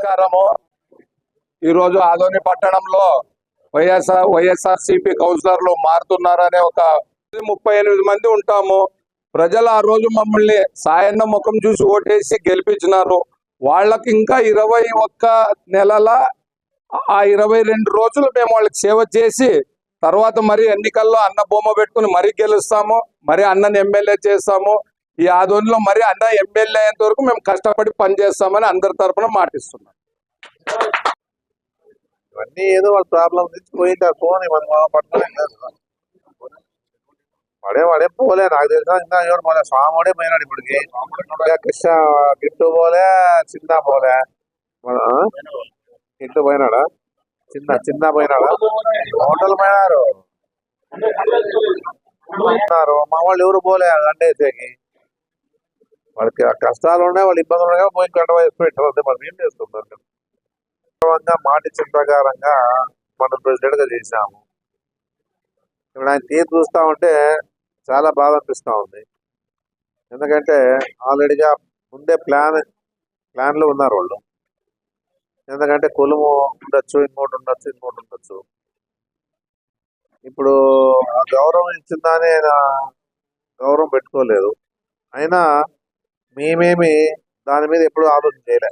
నమస్కారము. ఈరోజు ఆదోని పట్టణంలో వైఎస్ఆర్ వైఎస్ఆర్ సిపి కౌన్సిలర్లు మారుతున్నారనే ఒక ముప్పై ఎనిమిది మంది ఉంటాము. ప్రజలు ఆ రోజు మమ్మల్ని సాయన్న ముఖం చూసి ఓటేసి గెలిపించినారు. వాళ్ళకి ఇంకా ఇరవై ఒక్క నెలల ఆ ఇరవై రెండు రోజులు మేము వాళ్ళకి సేవ చేసి తర్వాత మరి ఎన్నికల్లో అన్న బొమ్మ పెట్టుకుని మరీ గెలుస్తాము మరి అన్నని ఎమ్మెల్యే చేస్తాము ఈ ఆదోనిలో మరి అన్న ఎమ్మెల్యే అయ్యేంత వరకు మేము కష్టపడి పనిచేస్తామని అందరి తరఫున మాటిస్తున్నాం. ఇవన్నీ ఏదో వాళ్ళ ప్రాబ్లం నుంచి పోయింటారు పోని మన పడే వాడే వాడే పోలే. నాకు తెలిసిన ఇంకా ఎవరు పోలే. స్వాముడే పోయినాడు ఇప్పటికి. కృష్ణ గిట్టు పోలే చిన్న పోలే. మన- గిట్టు పోయినాడా? చిన్న చిన్న పోయినాడా? హోటల్ పోయినారు. మా వాళ్ళు ఎవరు పోలే గంటేసేకి. వాళ్ళకి ఆ కష్టాలు ఉన్నాయి వాళ్ళు ఇబ్బందులు ఉన్నాయి పోయి గంట వేసి మనం ఏం చేస్తుంటారు గౌరవంగా మాట ఇచ్చిన ప్రకారంగా మనం ప్రెసిడెంట్గా చేశాము. ఇప్పుడు ఆయన తీరు చూస్తా ఉంటే చాలా బాధ అనిపిస్తా ఉంది. ఎందుకంటే ఆల్రెడీగా ముందే ప్లాన్ ప్లాన్లో ఉన్నారు వాళ్ళు. ఎందుకంటే కులము ఉండొచ్చు ఇంకోటి ఉండొచ్చు ఇంకోటి ఉండొచ్చు. ఇప్పుడు ఆ గౌరవం ఇచ్చిందని ఆయన గౌరవం పెట్టుకోలేదు. అయినా మేమేమి దాని మీద ఎప్పుడు ఆలోచన చేయలే.